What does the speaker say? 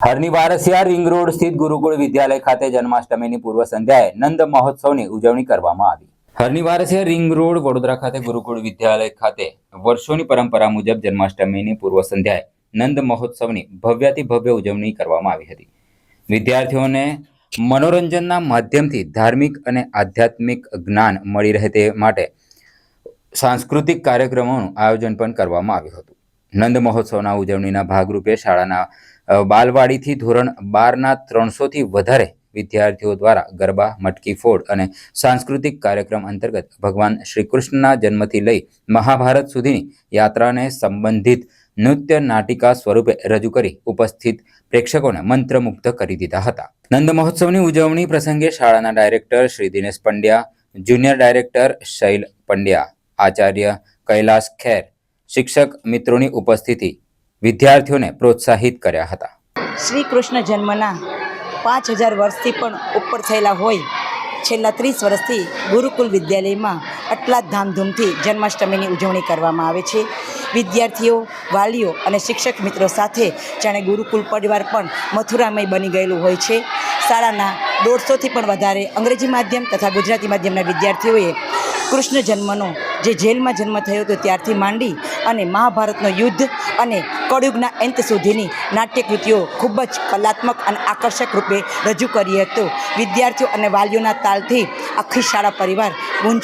હરની Varasiya ring road સ્થિત ગુરુકુળ વિદ્યાલય ખાતે જન્માષ્ટમીની પૂર્વ સંધ્યાએ નંદ મહોત્સવની ઉજવણી કરવામાં આવી. હરની વારસિયા રિંગ રોડ વડોદરા ખાતે ગુરુકુળ વિદ્યાલય ખાતે વર્ષોની પરંપરા મુજબ જન્માષ્ટમીની પૂર્વ સંધ્યાએ નંદ મહોત્સવની ભવ્યાતિ ભવ્ય ઉજવણી કરવામાં આવી હતી. વિદ્યાર્થીઓને મનોરંજનના માધ્યમથી ધાર્મિક અને આધ્યાત્મિક જ્ઞાન મળી રહે તે માટે સાંસ્કૃતિક કાર્યક્રમોનું આયોજન પણ કરવામાં આવ્યું હતું. નંદ મહોત્સવના ઉજવણીના ભાગરૂપે શાળાના બાલવાડીથી ધોરણ બારના ત્રણસોથી વધારે વિદ્યાર્થીઓ દ્વારા ગરબા, મટકી ફોડ અને સાંસ્કૃતિક કાર્યક્રમ અંતર્ગત ભગવાન શ્રી કૃષ્ણના જન્મથી લઈ મહાભારત સુધીની યાત્રાને સંબંધિત નૃત્ય નાટિકા સ્વરૂપે રજૂ કરી ઉપસ્થિત પ્રેક્ષકોને મંત્રમુગ્ધ કરી દીધા હતા. નંદ મહોત્સવની ઉજવણી પ્રસંગે શાળાના director Shri Dinesh Pandya, junior director Shail Pandya, Acharya Kailash Kher શિક્ષક મિત્રોની ઉપસ્થિતિ વિદ્યાર્થીઓને પ્રોત્સાહિત કર્યા હતા. શ્રી કૃષ્ણ જન્મના પાંચ હજાર વર્ષથી પણ ઉપર થયેલા હોય, છેલ્લા ત્રીસ વર્ષથી ગુરુકુલ વિદ્યાલયમાં આટલા જ ધામધૂમથી જન્માષ્ટમીની ઉજવણી કરવામાં આવે છે. વિદ્યાર્થીઓ, વાલીઓ અને શિક્ષક મિત્રો સાથે જાણે ગુરુકુલ પરિવાર પણ મથુરામય બની ગયેલું હોય છે. શાળાના દોઢસોથી પણ વધારે અંગ્રેજી માધ્યમ તથા ગુજરાતી માધ્યમના વિદ્યાર્થીઓએ કૃષ્ણ જન્મનો જે જેલમાં જન્મ થયો હતો ત્યારથી માંડી અને મહાભારતનો યુદ્ધ અને કળયુગના અંત સુધીની નાટ્યકૃતિઓ ખૂબ જ કલાત્મક અને આકર્ષક રૂપે રજૂ કરી હતું. વિદ્યાર્થીઓ અને વાલીઓના તાલથી આખી શાળા પરિવાર ગુંજ